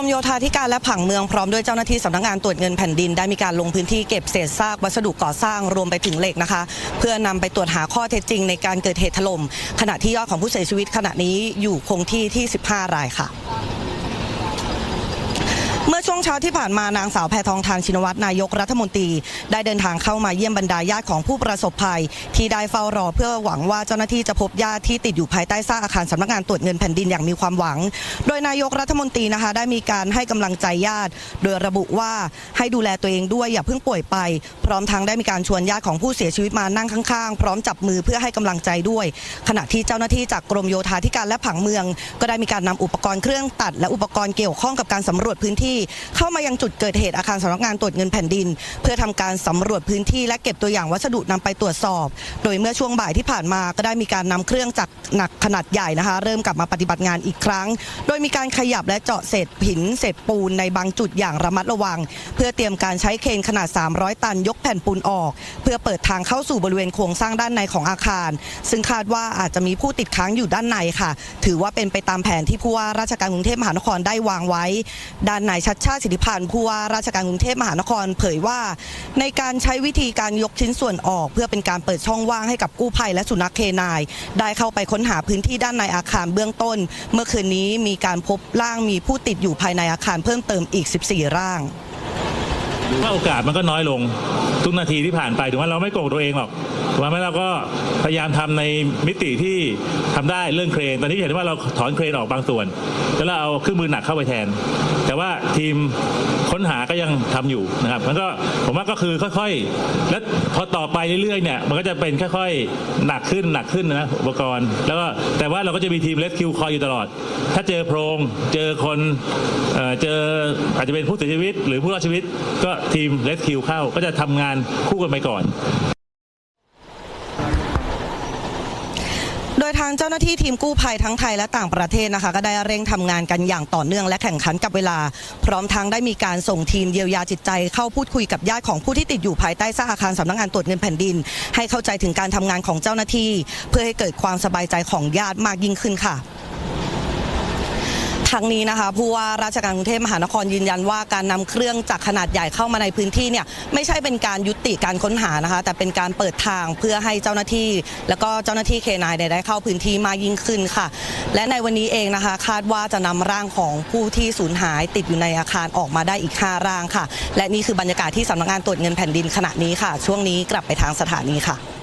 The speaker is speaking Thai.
รมโยธาธิการและผังเมืองพร้อมด้วยเจ้าหน้าที่สำนักงานตรวจเงินแผ่นดินได้มีการลงพื้นที่เก็บเศษซากวัสดุก่อสร้างรวมไปถึงเหล็กนะคะ เพื่อนำไปตรวจหาข้อเท็จจริงในการเกิดเหตุถล่มขณะที่ยอดของผู้เสียชีวิตขณะนี้อยู่คงที่ที่ 15 รายค่ะ วงเช้าที่ผ่านมานางสาวแพทองทานชินวัตรนายกรัฐมนตรี ได้เดินทางเข้ามาเยี่ยมบรรดาญาติของผู้ประสบภัย ที่ได้เฝ้ารอเพื่อหวังว่าเจ้าหน้าที่จะพบญาติที่ติดอยู่ภายใต้ซากอาคารสำนักงานตรวจเงินแผ่นดินอย่างมีความหวัง โดยนายกรัฐมนตรีนะคะ ได้มีการให้กำลังใจญาติ โดยระบุว่าให้ดูแลตัวเองด้วยอย่าเพิ่งป่วยไป พร้อมทั้งได้มีการชวนญาติของผู้เสียชีวิตมานั่งข้างๆ พร้อมจับมือเพื่อให้กำลังใจด้วย ขณะที่เจ้าหน้าที่จากกรมโยธาธิการและผังเมือง ก็ได้มีการนำอุปกรณ์เครื่องตัด และอุปกรณ์เกี่ยวข้องกับการสำรวจพื้นที่เข้ามายังจุดเกิดเหตุอาคารสำนักงานตรวจเงินแผ่นดิน เพื่อทำการสำรวจพื้นที่และเก็บตัวอย่างวัสดุนำไปตรวจสอบ โดยเมื่อช่วงบ่ายที่ผ่านมาก็ได้มีการนำเครื่องจักรหนักขนาดใหญ่นะคะ เริ่มกลับมาปฏิบัติงานอีกครั้ง โดยมีการขยับและเจาะเศษหินเศษปูนในบางจุดอย่างระมัดระวัง เพื่อเตรียมการใช้เคนขนาด 300 ตันยกแผ่นปูนออก เพื่อเปิดทางเข้าสู่บริเวณโครงสร้างด้านในของอาคาร ซึ่งคาดว่าอาจจะมีผู้ติดค้างอยู่ด้านในค่ะ ถือว่าเป็นไปตามแผนที่ผู้ว่าราชการกรุงเทพมหานครได้วางไว้ ด้านนายชัดชาติสิทธิพันธ์ผู้ว่าราชการกรุงเทพมหานครเผยว่า ในการใช้วิธีการยกชิ้นส่วนออก เพื่อเป็นการเปิดช่องว่างให้กับกู้ภัยและสุนัขเคนาย ได้เข้าไปค้นหาพื้นที่ด้านในอาคารเบื้องต้น เมื่อคืนนี้มีการพบร่างมีผู้ติดอยู่ภายในอาคารเพิ่มเติมอีก 14 ร่างว่าโอกาสมันก็น้อยลง ทุกนาทีที่ผ่านไปถึงว่าเราไม่โกงตัวเองหรอก ถูกไหมเราก็พยายามทำในมิติที่ทำได้เรื่องเครน ตอนนี้เห็นว่าเราถอนเครนออกบางส่วน แล้วเราเอาเครื่องมือหนักเข้าไปแทน แต่ว่าทีมค้นหาก็ยังทำอยู่นะครับมันก็ผมว่าก็คือค่อยๆ แล้วพอต่อไปเรื่อยๆเนี่ยมันก็จะเป็นค่อยๆหนักขึ้นหนักขึ้นนะอุปกรณ์ แล้วก็แต่ว่าเราก็จะมีทีมเลสคิวคอยอยู่ตลอด ถ้าเจอโพรงเจอคนเออเจออาจจะเป็นผู้เสียชีวิต หรือผู้รอดชีวิต ก็ทีมเลสคิวเข้าก็จะทำงานคู่กันไปก่อน โดยทางเจ้าหน้าที่ทีมกู้ภัยทั้งไทยและต่างประเทศนะคะ ก็ได้เร่งทำงานกันอย่างต่อเนื่องและแข่งขันกับเวลา พร้อมทั้งได้มีการส่งทีมเยียวยาจิตใจ เข้าพูดคุยกับญาติของผู้ที่ติดอยู่ภายใต้ซากอาคารสำนักงานตรวจเงินแผ่นดิน ให้เข้าใจถึงการทำงานของเจ้าหน้าที่ เพื่อให้เกิดความสบายใจของญาติมากยิ่งขึ้นค่ะ ทั้งนี้นะคะผู้ว่าราชการกรุงเทพมหานครยืนยันว่าการนำเครื่องจักรขนาดใหญ่เข้ามาในพื้นที่เนี่ยไม่ใช่เป็นการยุติการค้นหานะคะ แต่เป็นการเปิดทางเพื่อให้เจ้าหน้าที่ แล้วก็เจ้าหน้าที่เคนายได้เข้าพื้นที่มากยิ่งขึ้นค่ะ และในวันนี้เองนะคะ คาดว่าจะนำร่างของผู้ที่สูญหายติดอยู่ในอาคารออกมาได้อีก 5 ร่างค่ะ และนี่คือบรรยากาศที่สำนักงานตรวจเงินแผ่นดินขณะนี้ค่ะ ช่วงนี้กลับไปทางสถานีค่ะ